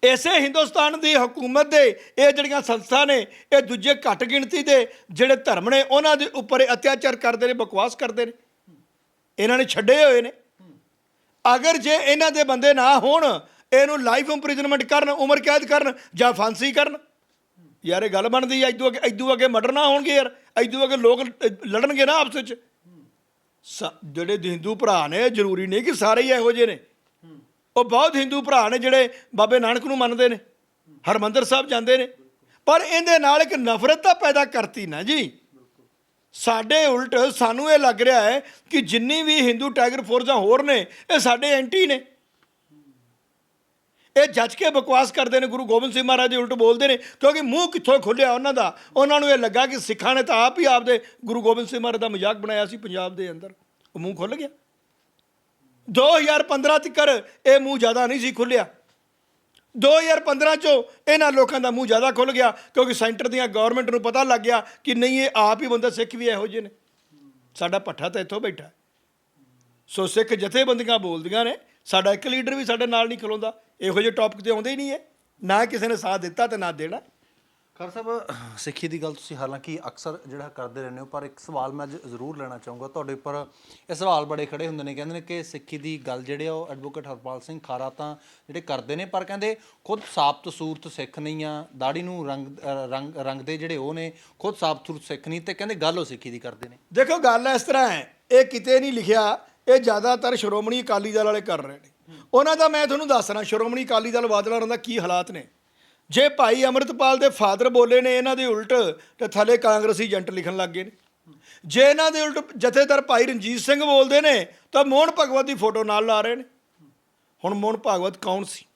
[SPEAKER 1] ਇਸੇ ਹਿੰਦੁਸਤਾਨ ਦੀ ਹਕੂਮਤ ਦੇ ਇਹ ਜਿਹੜੀਆਂ ਸੰਸਥਾ ਨੇ, ਇਹ ਦੂਜੇ ਘੱਟ ਗਿਣਤੀ ਦੇ ਜਿਹੜੇ ਧਰਮ ਨੇ, ਉਹਨਾਂ ਦੇ ਉੱਪਰ ਇਹ ਅਤਿਆਚਾਰ ਕਰਦੇ ਨੇ, ਬਕਵਾਸ ਕਰਦੇ ਨੇ। ਇਹਨਾਂ ਨੇ ਛੱਡੇ ਹੋਏ ਨੇ। ਅਗਰ ਜੇ ਇਹਨਾਂ ਦੇ ਬੰਦੇ ਨਾ ਹੋਣ, ਇਹਨੂੰ ਲਾਈਫ ਇੰਪ੍ਰਿਜ਼ਨਮੈਂਟ ਕਰਨ, ਉਮਰ ਕੈਦ ਕਰਨ ਜਾਂ ਫਾਂਸੀ ਕਰਨ, ਯਾਰ ਇਹ ਗੱਲ ਬਣਦੀ ਐ ਇਦੋਂ ਅੱਗੇ ਇਦੋਂ ਅੱਗੇ ਮਰਡਰ ਨਾ ਹੋਣਗੇ ਯਾਰ ਇਦੋਂ ਅੱਗੇ ਲੋਕ ਲੜਨਗੇ ਨਾ ਆਪਸ ਵਿੱਚ। ਸ- ਜਿਹੜੇ ਹਿੰਦੂ ਭਰਾ ਨੇ ਜ਼ਰੂਰੀ ਨਹੀਂ ਕਿ ਸਾਰੇ ਹੀ ਇਹੋ ਜਿਹੇ ਨੇ। ਉਹ ਬਹੁਤ ਹਿੰਦੂ ਭਰਾ ਨੇ ਜਿਹੜੇ ਬਾਬੇ ਨਾਨਕ ਨੂੰ ਮੰਨਦੇ ਨੇ, ਹਰਮੰਦਰ ਸਾਹਿਬ ਜਾਂਦੇ ਨੇ। ਪਰ ਇਹਦੇ ਨਾਲ ਇੱਕ ਨਫ਼ਰਤ ਤਾਂ ਪੈਦਾ ਕਰਤੀ ਨਾ ਜੀ। ਸਾਡੇ ਉਲਟ ਸਾਨੂੰ ਇਹ ਲੱਗ ਰਿਹਾ ਹੈ ਕਿ ਜਿੰਨੀ ਵੀ ਹਿੰਦੂ ਟਾਈਗਰ ਫੋਰਸਾਂ ਹੋਰ ਨੇ, ਇਹ ਸਾਡੇ ਐਂਟੀ ਨੇ। ਇਹ ਜੱਜ ਕੇ ਬਕਵਾਸ ਕਰਦੇ ਨੇ, ਗੁਰੂ ਗੋਬਿੰਦ ਸਿੰਘ ਮਹਾਰਾਜ ਦੇ ਉਲਟ ਬੋਲਦੇ ਨੇ, ਕਿਉਂਕਿ ਮੂੰਹ ਕਿੱਥੋਂ ਖੁੱਲਿਆ ਉਹਨਾਂ ਦਾ? ਉਹਨਾਂ ਨੂੰ ਇਹ ਲੱਗਾ ਕਿ ਸਿੱਖਾਂ ਨੇ ਤਾਂ ਆਪ ਹੀ ਆਪਦੇ ਗੁਰੂ ਗੋਬਿੰਦ ਸਿੰਘ ਮਹਾਰਾਜ ਦਾ ਮਜ਼ਾਕ ਬਣਾਇਆ ਸੀ ਪੰਜਾਬ ਦੇ ਅੰਦਰ। ਉਹ ਮੂੰਹ ਖੁੱਲ ਗਿਆ। 2015 ਤੱਕ ਇਹ ਮੂੰਹ ਜ਼ਿਆਦਾ ਨਹੀਂ ਸੀ ਖੁੱਲਿਆ। 2015 ਚੋਂ ਇਹਨਾਂ ਲੋਕਾਂ ਦਾ ਮੂੰਹ ਜ਼ਿਆਦਾ ਖੁੱਲ ਗਿਆ, ਕਿਉਂਕਿ ਸੈਂਟਰ ਦੀਆਂ ਗਵਰਨਮੈਂਟ ਨੂੰ ਪਤਾ ਲੱਗ ਗਿਆ ਕਿ ਨਹੀਂ, ਇਹ ਆਪ ਹੀ ਬੰਦਾ ਸਿੱਖ ਵੀ ਇਹੋ ਜਿਹੇ ਨੇ। ਸਾਡਾ ਪੱਠਾ ਤਾਂ ਇੱਥੋਂ ਬੈਠਾ ਸੋ ਸਿੱਖ ਜਥੇਬੰਦੀਆਂ ਬੋਲਦੀਆਂ ਨੇ, ਸਾਡਾ ਇੱਕ ਲੀਡਰ ਵੀ ਸਾਡੇ ਨਾਲ ਨਹੀਂ ਖਲੋਂਦਾ, ਇਹੋ ਜਿਹੇ ਟੌਪਿਕ ਤੇ ਆਉਂਦੇ ਹੀ ਨਹੀਂ ਹੈ। ਨਾ ਕਿਸੇ ਨੇ ਸਾਥ ਦਿੱਤਾ ਤੇ ਨਾ ਦੇਣਾ।
[SPEAKER 2] ਖਰ ਸਾਹਿਬ ਸਿੱਖੀ ਦੀ ਗੱਲ ਤੁਸੀਂ ਹਾਲਾਂਕਿ ਅਕਸਰ ਜਿਹੜਾ ਕਰਦੇ ਰਹਿੰਦੇ ਹੋ ਪਰ ਇੱਕ ਸਵਾਲ ਮੈਂ ਅੱਜ ਜ਼ਰੂਰ ਲੈਣਾ ਚਾਹੂੰਗਾ ਤੁਹਾਡੇ ਉੱਪਰ। ਇਹ ਸਵਾਲ ਬੜੇ ਖੜੇ ਹੁੰਦੇ ਨੇ ਕਹਿੰਦੇ ਨੇ ਕਿ ਸਿੱਖੀ ਦੀ ਗੱਲ ਜਿਹੜੇ ਆ ਉਹ ਐਡਵੋਕੇਟ ਹਰਪਾਲ ਸਿੰਘ ਖਾਰਾ ਤਾਂ ਜਿਹੜੇ ਕਰਦੇ ਨੇ ਪਰ ਕਹਿੰਦੇ ਖੁਦ ਸਾਬਤ ਸੂਰਤ ਸਿੱਖ ਨਹੀਂ ਆ ਦਾੜੀ ਨੂੰ ਰੰਗ ਅ, ਰੰਗ ਰੰਗਦੇ ਜਿਹੜੇ ਉਹ ਨੇ ਖੁਦ ਸਾਬਤ ਸੂਰਤ ਸਿੱਖ ਨਹੀਂ ਤੇ ਕਹਿੰਦੇ ਗੱਲ ਉਹ ਸਿੱਖੀ ਦੀ ਕਰਦੇ ਨੇ।
[SPEAKER 1] ਦੇਖੋ ਗੱਲ ਇਸ ਤਰ੍ਹਾਂ ਹੈ ਇਹ ਕਿਤੇ ਨਹੀਂ ਲਿਖਿਆ ਇਹ ਜ਼ਿਆਦਾਤਰ ਸ਼੍ਰੋਮਣੀ ਅਕਾਲੀ ਦਲ ਵਾਲੇ ਕਰ ਰਹੇ ਨੇ। ਉਹਨਾਂ ਦਾ ਮੈਂ ਤੁਹਾਨੂੰ ਦੱਸਣਾ ਸ਼੍ਰੋਮਣੀ ਅਕਾਲੀ ਦਲ ਬਾਦਲਾਂ ਦਾ ਕੀ ਹਾਲਾਤ ਨੇ। ਜੇ ਭਾਈ ਅਮਰਤਪਾਲ ਦੇ ਫਾਦਰ ਬੋਲੇ ਨੇ ਇਹਨਾਂ ਦੇ ਉਲਟ, ਤੇ ਥੱਲੇ ਕਾਂਗਰਸੀ ਏਜੰਟ ਲਿਖਣ ਲੱਗ ਗਏ ਨੇ। ਜੇ ਇਹਨਾਂ ਦੇ ਉਲਟ ਜਥੇਦਾਰ ਭਾਈ ਰਣਜੀਤ ਸਿੰਘ ਬੋਲਦੇ ਨੇ, ਤਾਂ ਮੋਹਨ ਭਗਵਤ ਦੀ ਫੋਟੋ ਨਾਲ ਲਾ ਰਹੇ ਨੇ। ਹੁਣ ਮੋਹਨ ਭਗਵਤ ਕੌਣ ਸੀ?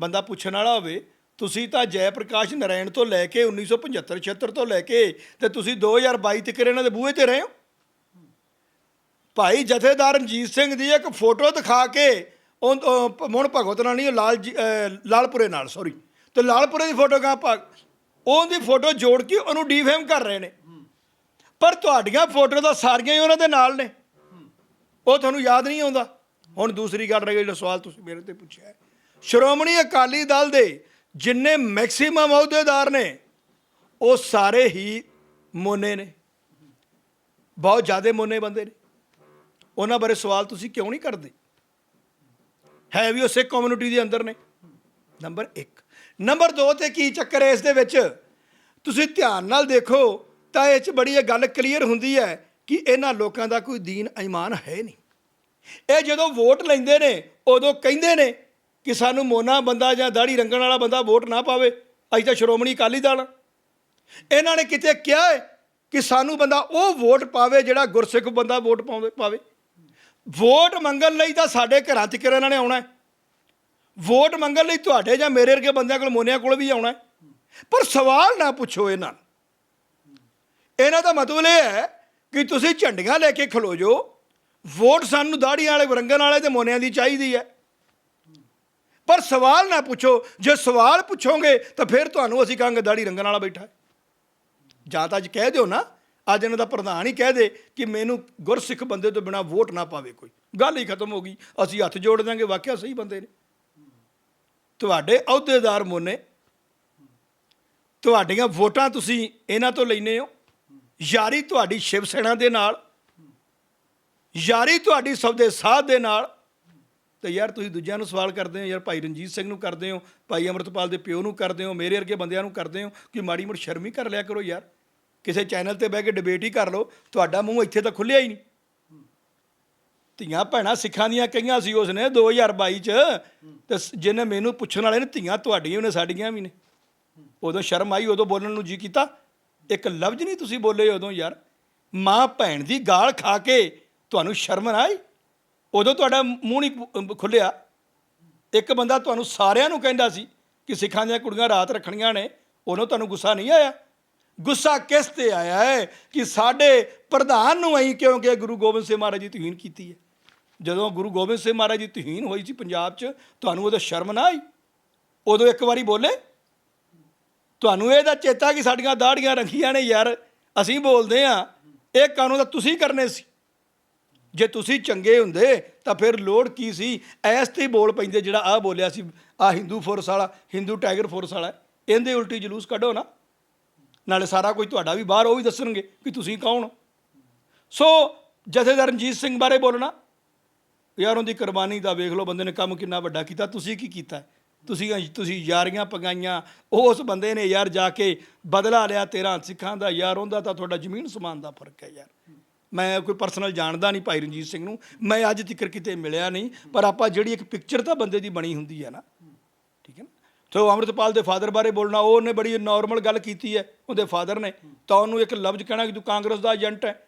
[SPEAKER 1] ਬੰਦਾ ਪੁੱਛਣ ਵਾਲਾ ਹੋਵੇ, ਤੁਸੀਂ ਤਾਂ ਜੈ ਪ੍ਰਕਾਸ਼ ਨਰਾਇਣ ਤੋਂ ਲੈ ਕੇ 1975 76 ਤੋਂ ਲੈ ਕੇ, ਤੇ ਤੁਸੀਂ 2022 ਤੱਕ ਇਹਨਾਂ ਦੇ ਬੂਹੇ ਤੇ ਰਹੇ ਹੋ? ਭਾਈ ਜਥੇਦਾਰ ਰਣਜੀਤ ਸਿੰਘ ਦੀ ਇੱਕ ਫੋਟੋ ਦਿਖਾ ਕੇ, ਉਹ ਮੋਹਨ ਭਗਵਤ ਨਾਲ ਨਹੀਂ, ਲਾਲ ਜੀ- ਲਾਲਪੁਰੇ ਨਾਲ ਸੌਰੀ ਤੇ ਲਾਲਪੁਰੇ ਦੀ ਫੋਟੋ ਕਾ ਭਗ ਉਹਦੀ ਫੋਟੋ ਜੋੜ ਕੇ ਉਹਨੂੰ ਡੀਫੇਮ ਕਰ ਰਹੇ ਨੇ। ਪਰ ਤੁਹਾਡੀਆਂ ਫੋਟੋ ਤਾਂ ਸਾਰੀਆਂ ਹੀ ਉਹਨਾਂ ਦੇ ਨਾਲ ਨੇ। ਉਹ ਤੁਹਾਨੂੰ ਯਾਦ ਨਹੀਂ ਆਉਂਦਾ। ਹੁਣ ਦੂਸਰੀ ਗੱਲ ਰਹੀ, ਜਿਹੜਾ ਸਵਾਲ ਤੁਸੀਂ ਮੇਰੇ ਤੇ ਪੁੱਛਿਆ ਸ਼੍ਰੋਮਣੀ ਅਕਾਲੀ ਦਲ ਦੇ ਜਿੰਨੇ ਮੈਕਸਿਮਮ ਅਹੁਦੇਦਾਰ ਨੇ, ਉਹ ਸਾਰੇ ਹੀ ਮੋਨੇ ਨੇ। ਬਹੁਤ ਜ਼ਿਆਦਾ ਮੋਨੇ ਬੰਦੇ ਨੇ। ਉਹਨਾਂ ਬਾਰੇ ਸਵਾਲ ਤੁਸੀਂ ਕਿਉਂ ਨਹੀਂ ਕਰਦੇ? ਹੈ ਵੀ ਉਹ ਸਿੱਖ ਕਮਿਊਨਿਟੀ ਦੇ ਅੰਦਰ ਨੇ। ਨੰਬਰ 1 ਨੰਬਰ 2 ਤੇ ਕੀ ਚੱਕਰ ਹੈ ਇਸ ਦੇ ਵਿੱਚ? ਤੁਸੀਂ ਧਿਆਨ ਨਾਲ ਦੇਖੋ, ਤਾਂ ਇਹ ਚ ਬੜੀ ਇਹ ਗੱਲ ਕਲੀਅਰ ਹੁੰਦੀ ਹੈ ਕਿ ਇਹਨਾਂ ਲੋਕਾਂ ਦਾ ਕੋਈ ਦੀਨ ਈਮਾਨ ਹੈ ਨਹੀਂ। ਇਹ ਜਦੋਂ ਵੋਟ ਲੈਂਦੇ ਨੇ, ਉਦੋਂ ਕਹਿੰਦੇ ਨੇ ਕਿ ਸਾਨੂੰ ਮੋਨਾ ਬੰਦਾ ਜਾਂ ਦਾੜੀ ਰੰਗਣ ਵਾਲਾ ਬੰਦਾ ਵੋਟ ਨਾ ਪਾਵੇ, ਅਸੀਂ ਤਾਂ ਸ਼੍ਰੋਮਣੀ ਅਕਾਲੀ ਦਲ ਹਾਂ। ਇਹਨਾਂ ਨੇ ਕਿਤੇ ਕਿਹਾ ਹੈ ਕਿ ਸਾਨੂੰ ਬੰਦਾ ਉਹ ਵੋਟ ਪਾਵੇ ਜਿਹੜਾ ਗੁਰਸਿੱਖ ਬੰਦਾ ਵੋਟ ਪਾਵੇ ਪਾਵੇ। ਵੋਟ ਮੰਗਣ ਲਈ ਤਾਂ ਸਾਡੇ ਘਰਾਂ 'ਚ ਕਿਰ ਇਹਨਾਂ ਨੇ ਆਉਣਾ ਹੈ? ਵੋਟ ਮੰਗਣ ਲਈ ਤੁਹਾਡੇ ਜਾਂ ਮੇਰੇ ਵਰਗੇ ਬੰਦਿਆਂ ਕੋਲ ਮੋਨਿਆਂ ਕੋਲ ਵੀ ਆਉਣਾ ਪਰ ਸਵਾਲ ਨਾ ਪੁੱਛੋ ਇਹਨਾਂ ਨੂੰ। ਇਹਨਾਂ ਦਾ ਮਤਲਬ ਇਹ ਹੈ ਕਿ ਤੁਸੀਂ ਝੰਡੀਆਂ ਲੈ ਕੇ ਖਲੋ ਜੋ ਵੋਟ ਸਾਨੂੰ ਦਾੜੀਆਂ ਵਾਲੇ ਰੰਗਣ ਵਾਲੇ ਤੇ ਮੋਨਿਆਂ ਦੀ ਚਾਹੀਦੀ ਹੈ। ਪਰ ਸਵਾਲ ਨਾ ਪੁੱਛੋ। ਜੇ ਸਵਾਲ ਪੁੱਛੋਗੇ ਤਾਂ ਫਿਰ ਤੁਹਾਨੂੰ ਅਸੀਂ ਕਹਾਂਗੇ ਦਾੜੀ, ਰੰਗਣ ਵਾਲਾ ਬੈਠਾ ਜਾਂ ਤਾਂ ਅੱਜ ਕਹਿ ਦਿਓ ਨਾ, ਅੱਜ ਇਹਨਾਂ ਦਾ ਪ੍ਰਧਾਨ ਹੀ ਕਹਿ ਦੇ ਕਿ ਮੈਨੂੰ ਗੁਰਸਿੱਖ ਬੰਦੇ ਤੋਂ ਬਿਨਾ ਵੋਟ ਨਾ ਪਾਵੇ ਕੋਈ। ਗੱਲ ਹੀ ਖਤਮ ਹੋ ਗਈ। ਅਸੀਂ ਹੱਥ ਜੋੜ ਦਾਂਗੇ ਵਾਕਿਆ ਸਹੀ ਬੰਦੇ ਨੇ। ਤੁਹਾਡੇ ਅਹੁਦੇਦਾਰ ਮੋਨੇ। ਤੁਹਾਡੀਆਂ ਵੋਟਾਂ ਤੁਸੀਂ ਇਹਨਾਂ ਤੋਂ ਲੈਨੇ ਹੋ। ਯਾਰੀ ਤੁਹਾਡੀ ਸ਼ਿਵ ਸੈਨਾ ਦੇ ਨਾਲ। ਯਾਰੀ ਤੁਹਾਡੀ ਸਭ ਦੇ ਸਾਥ ਦੇ ਨਾਲ। ਤੇ ਯਾਰ ਤੁਸੀਂ ਦੂਜਿਆਂ ਨੂੰ ਸਵਾਲ ਕਰਦੇ ਹੋ, ਯਾਰ ਭਾਈ ਰਣਜੀਤ ਸਿੰਘ ਨੂੰ ਕਰਦੇ ਹੋ, ਭਾਈ ਅਮਰਤਪਾਲ ਦੇ ਪਿਓ ਨੂੰ ਕਰਦੇ ਹੋ, ਮੇਰੇ ਵਰਗੇ ਬੰਦਿਆਂ ਨੂੰ ਕਰਦੇ ਹੋ, ਕਿ ਮਾੜੀ ਮੋਟੀ ਸ਼ਰਮੀ ਕਰ ਲਿਆ ਕਰੋ ਯਾਰ। ਕਿਸੇ ਚੈਨਲ ਤੇ ਬਹਿ ਕੇ ਡਿਬੇਟ ਹੀ ਕਰ ਲਓ, ਤੁਹਾਡਾ ਮੂੰਹ ਇੱਥੇ ਤਾਂ ਖੁੱਲਿਆ ਹੀ ਨਹੀਂ। ਧੀਆਂ ਭੈਣਾਂ ਸਿੱਖਾਂ ਦੀਆਂ ਕਈਆਂ ਸੀ ਉਸਨੇ 2022 ਚ। ਤੇ ਜਿਹਨੇ ਮੈਨੂੰ ਪੁੱਛਣ ਵਾਲੇ ਨੇ, ਧੀਆਂ ਤੁਹਾਡੀਆਂ ਵੀ ਨੇ, ਸਾਡੀਆਂ ਵੀ ਨੇ। ਉਦੋਂ ਸ਼ਰਮ ਆਈ, ਉਦੋਂ ਬੋਲਣ ਨੂੰ ਜੀ ਕੀਤਾ। ਇੱਕ ਲਫ਼ਜ਼ ਨਹੀਂ ਤੁਸੀਂ ਬੋਲੇ ਉਦੋਂ ਯਾਰ। ਮਾਂ ਭੈਣ ਦੀ ਗਾਲ ਖਾ ਕੇ ਤੁਹਾਨੂੰ ਸ਼ਰਮ ਨਾ ਆਈ? ਉਦੋਂ ਤੁਹਾਡਾ ਮੂੰਹ ਨਹੀਂ ਖੁੱਲਿਆ ਇੱਕ ਬੰਦਾ ਤੁਹਾਨੂੰ ਸਾਰਿਆਂ ਨੂੰ ਕਹਿੰਦਾ ਸੀ ਕਿ ਸਿੱਖਾਂ ਦੀਆਂ ਕੁੜੀਆਂ ਰਾਤ ਰੱਖਣੀਆਂ ਨੇ, ਉਦੋਂ ਤੁਹਾਨੂੰ ਗੁੱਸਾ ਨਹੀਂ ਆਇਆ? ਗੁੱਸਾ ਕਿਸ ਤੇ ਆਇਆ ਹੈ ਕਿ ਸਾਡੇ ਪ੍ਰਧਾਨ ਨੂੰ ਅਸੀਂ ਕਿਉਂਕਿ ਗੁਰੂ ਗੋਬਿੰਦ ਸਿੰਘ ਮਹਾਰਾਜ ਜੀ ਤੋਹੀਨ ਕੀਤੀ ਹੈ? ਜਦੋਂ ਗੁਰੂ ਗੋਬਿੰਦ ਸਿੰਘ ਮਹਾਰਾਜ ਦੀ ਤਹੀਨ ਹੋਈ ਸੀ ਪੰਜਾਬ 'ਚ, ਤੁਹਾਨੂੰ ਉਹਦਾ ਸ਼ਰਮ ਨਾ ਆਈ? ਉਦੋਂ ਇੱਕ ਵਾਰੀ ਬੋਲੇ? ਤੁਹਾਨੂੰ ਇਹਦਾ ਚੇਤਾ ਕਿ ਸਾਡੀਆਂ ਦਾੜੀਆਂ ਰੱਖੀਆਂ ਨੇ ਯਾਰ, ਅਸੀਂ ਬੋਲਦੇ ਆ ਇਹ ਕਾਨੂੰਨ ਤਾਂ ਤੁਸੀਂ ਕਰਨੇ ਸੀ। ਜੇ ਤੁਸੀਂ ਚੰਗੇ ਹੁੰਦੇ, ਤਾਂ ਫਿਰ ਲੋੜ ਕੀ ਸੀ? ਐਸ ਤੇ ਹੀ ਬੋਲ ਪੈਂਦੇ ਜਿਹੜਾ ਆ ਬੋਲਿਆ ਸੀ ਆ ਹਿੰਦੂ ਫੋਰਸ ਵਾਲਾ ਹਿੰਦੂ ਟਾਈਗਰ ਫੋਰਸ ਵਾਲਾ, ਇਹਦੇ ਉਲਟੀ ਜਲੂਸ ਕੱਢੋ ਨਾ। ਨਾਲੇ ਸਾਰਾ ਕੁਝ ਤੁਹਾਡਾ ਵੀ ਬਾਹਰ ਉਹ ਵੀ ਦੱਸਣਗੇ ਕਿ ਤੁਸੀਂ ਕੌਣ ਹੋ। ਸੋ ਜਥੇਦਾਰ ਰਣਜੀਤ ਸਿੰਘ ਬਾਰੇ ਬੋਲਣਾ। ਯਾਰ ਉਹਦੀ ਕੁਰਬਾਨੀ ਦਾ ਵੇਖ ਲਓ, ਬੰਦੇ ਨੇ ਕੰਮ ਕਿੰਨਾ ਵੱਡਾ ਕੀਤਾ। ਤੁਸੀਂ ਕੀ ਕੀਤਾ? ਤੁਸੀਂ ਤੁਸੀਂ ਯਾਰੀਆਂ ਪਗਾਈਆਂ। ਉਸ ਬੰਦੇ ਨੇ ਯਾਰ ਜਾ ਕੇ ਬਦਲਾ ਲਿਆ 13 ਸਿੱਖਾਂ ਦਾ। ਯਾਰ ਉਹਦਾ ਤਾਂ ਤੁਹਾਡਾ ਜ਼ਮੀਨ ਸਮਾਨ ਦਾ ਫ਼ਰਕ ਹੈ ਯਾਰ। ਮੈਂ ਕੋਈ ਪਰਸਨਲ ਜਾਣਦਾ ਨਹੀਂ ਭਾਈ ਰਣਜੀਤ ਸਿੰਘ ਨੂੰ। ਮੈਂ ਅੱਜ ਤੱਕ ਕਿਤੇ ਮਿਲਿਆ ਨਹੀਂ, ਪਰ ਆਪਾਂ ਜਿਹੜੀ ਇੱਕ ਪਿਕਚਰ ਤਾਂ ਬੰਦੇ ਦੀ ਬਣੀ ਹੁੰਦੀ ਹੈ ਨਾ। ਠੀਕ ਹੈ ਨਾ? ਤੋ ਅੰਮ੍ਰਿਤਪਾਲ ਦੇ ਫਾਦਰ ਬਾਰੇ ਬੋਲਣਾ, ਉਹਨੇ ਬੜੀ ਨਾਰਮਲ ਗੱਲ ਕੀਤੀ ਹੈ ਉਹਦੇ ਫਾਦਰ ਨੇ। ਤਾਂ ਉਹਨੂੰ ਇੱਕ ਲਫ਼ਜ਼ ਕਹਿਣਾ ਕਿ ਤੂੰ ਕਾਂਗਰਸ ਦਾ ਏਜੰਟ ਹੈ।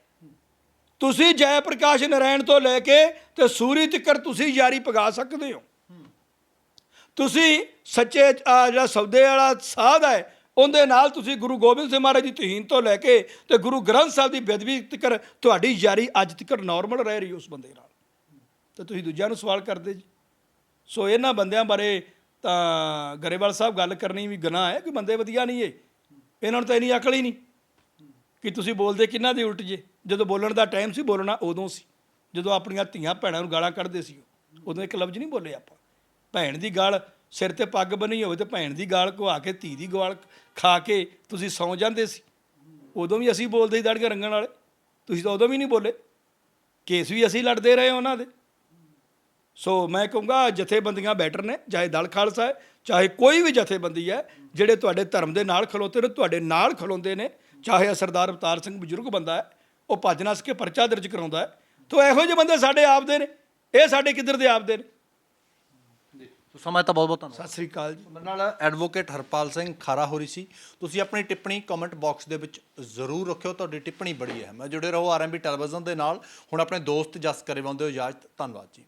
[SPEAKER 1] ਤੁਸੀਂ ਜੈ ਪ੍ਰਕਾਸ਼ ਨਰਾਇਣ ਤੋਂ ਲੈ ਕੇ ਤੇ ਸੂਰੀ ਤੱਕਰ ਤੁਸੀਂ ਯਾਰੀ ਪਗਾ ਸਕਦੇ ਹੋ। ਤੁਸੀਂ ਸੱਚੇ ਜਿਹੜਾ ਸੌਦੇ ਵਾਲਾ ਸਾਧ ਹੈ, ਉਹਦੇ ਨਾਲ ਤੁਸੀਂ ਗੁਰੂ ਗੋਬਿੰਦ ਸਿੰਘ ਮਹਾਰਾਜ ਦੀ ਤਹੀਨ ਤੋਂ ਲੈ ਕੇ ਤੇ ਗੁਰੂ ਗ੍ਰੰਥ ਸਾਹਿਬ ਦੀ ਬੇਦਬੀ ਤੱਕਰ ਤੁਹਾਡੀ ਯਾਰੀ ਅੱਜ ਤੱਕਰ ਨਾਰਮਲ ਰਹਿ ਰਹੀ ਉਸ ਬੰਦੇ ਨਾਲ। ਤੇ ਤੁਸੀਂ ਦੂਜਿਆਂ ਨੂੰ ਸਵਾਲ ਕਰਦੇ ਜੀ। ਸੋ ਇਹਨਾਂ ਬੰਦਿਆਂ ਬਾਰੇ ਤਾਂ ਗਰੇਵਾਲ ਸਾਹਿਬ ਗੱਲ ਕਰਨੀ ਵੀ ਗੁਨਾਹ ਹੈ ਕਿ ਬੰਦੇ ਵਧੀਆ ਨਹੀਂ ਏ। ਇਹਨਾਂ ਨੂੰ ਤਾਂ ਇਨੀ ਅਕਲ ਹੀ ਨਹੀਂ। ਕਿ ਤੁਸੀਂ ਬੋਲਦੇ ਕਿਹਨਾਂ ਦੇ ਉਲਟ ਜੇ? ਜਦੋਂ ਬੋਲਣ ਦਾ ਟਾਈਮ ਸੀ, ਬੋਲਣਾ ਉਦੋਂ ਸੀ। ਜਦੋਂ ਆਪਣੀਆਂ ਧੀਆਂ ਭੈਣਾਂ ਨੂੰ ਗਾਲਾਂ ਕੱਢਦੇ ਸੀ ਉਦੋਂ ਇੱਕ ਲਫ਼ਜ਼ ਨਹੀਂ ਬੋਲੇ ਆਪਾਂ। ਭੈਣ ਦੀ ਗਾਲ ਸਿਰ ਤੇ ਪੱਗ ਬਣੀ ਹੋਵੇ ਤੇ ਭੈਣ ਦੀ ਗਾਲ ਘਵਾ ਕੇ, ਧੀ ਦੀ ਗਾਲ ਖਾ ਕੇ ਤੁਸੀਂ ਸੌਂ ਜਾਂਦੇ ਸੀ। ਉਦੋਂ ਵੀ ਅਸੀਂ ਬੋਲਦੇ ਸੀ ਦੜਗੇ ਰੰਗਣ ਵਾਲੇ। ਤੁਸੀਂ ਤਾਂ ਉਦੋਂ ਵੀ ਨਹੀਂ ਬੋਲੇ। ਕੇਸ ਵੀ ਅਸੀਂ ਲੜਦੇ ਰਹੇ ਉਹਨਾਂ ਦੇ। ਸੋ ਮੈਂ ਕਹੂੰਗਾ, ਜਥੇਬੰਦੀਆਂ ਬੈਟਰ ਨੇ, ਚਾਹੇ ਦਲ ਖਾਲਸਾ ਹੈ, ਚਾਹੇ ਕੋਈ ਵੀ ਜਥੇਬੰਦੀ ਹੈ, ਜਿਹੜੇ ਤੁਹਾਡੇ ਧਰਮ ਦੇ ਨਾਲ ਖਲੋਤੇ ਨੇ, ਤੁਹਾਡੇ ਨਾਲ ਖਲੋਂਦੇ ਨੇ ਚਾਹੇ ਸਰਦਾਰ ਅਵਤਾਰ ਸਿੰਘ ਬਜ਼ੁਰਗ ਬੰਦਾ ਹੈ ਉਹ ਭੱਜ ਨੱਸ ਕੇ ਪਰਚਾ ਦਰਜ ਕਰਾਉਂਦਾ ਹੈ। ਤੋ ਇਹੋ ਜਿਹੇ ਬੰਦੇ ਸਾਡੇ ਆਪਦੇ ਨੇ। ਇਹ ਸਾਡੇ ਕਿੱਧਰ ਦੇ ਆਪਦੇ ਨੇ?
[SPEAKER 2] ਸੋ ਸਮਾਂ ਤਾਂ ਬਹੁਤ ਬਹੁਤ ਧੰਨਵਾਦ।
[SPEAKER 1] ਸਤਿ ਸ੍ਰੀ ਅਕਾਲ ਜੀ।
[SPEAKER 2] ਮੇਰੇ ਨਾਲ ਐਡਵੋਕੇਟ ਹਰਪਾਲ ਸਿੰਘ ਖਾਰਾ ਹੋਰੀ ਸੀ। ਤੁਸੀਂ ਆਪਣੀ ਟਿੱਪਣੀ ਕਮੈਂਟ ਬਾਕਸ ਦੇ ਵਿੱਚ ਜ਼ਰੂਰ ਰੱਖਿਓ। ਤੁਹਾਡੀ ਟਿੱਪਣੀ ਬੜੀ ਹੈ। ਮੈਂ ਜੁੜੇ ਰਹੋ ਆਰਐਮਬੀ ਟੈਲੀਵਿਜ਼ਨ ਦੇ ਨਾਲ। ਹੁਣ ਆਪਣੇ ਦੋਸਤ ਜਸ ਕਰੇ ਬੰਦੇ ਹੋ ਇਜਾਜ਼ਤ। ਧੰਨਵਾਦ ਜੀ।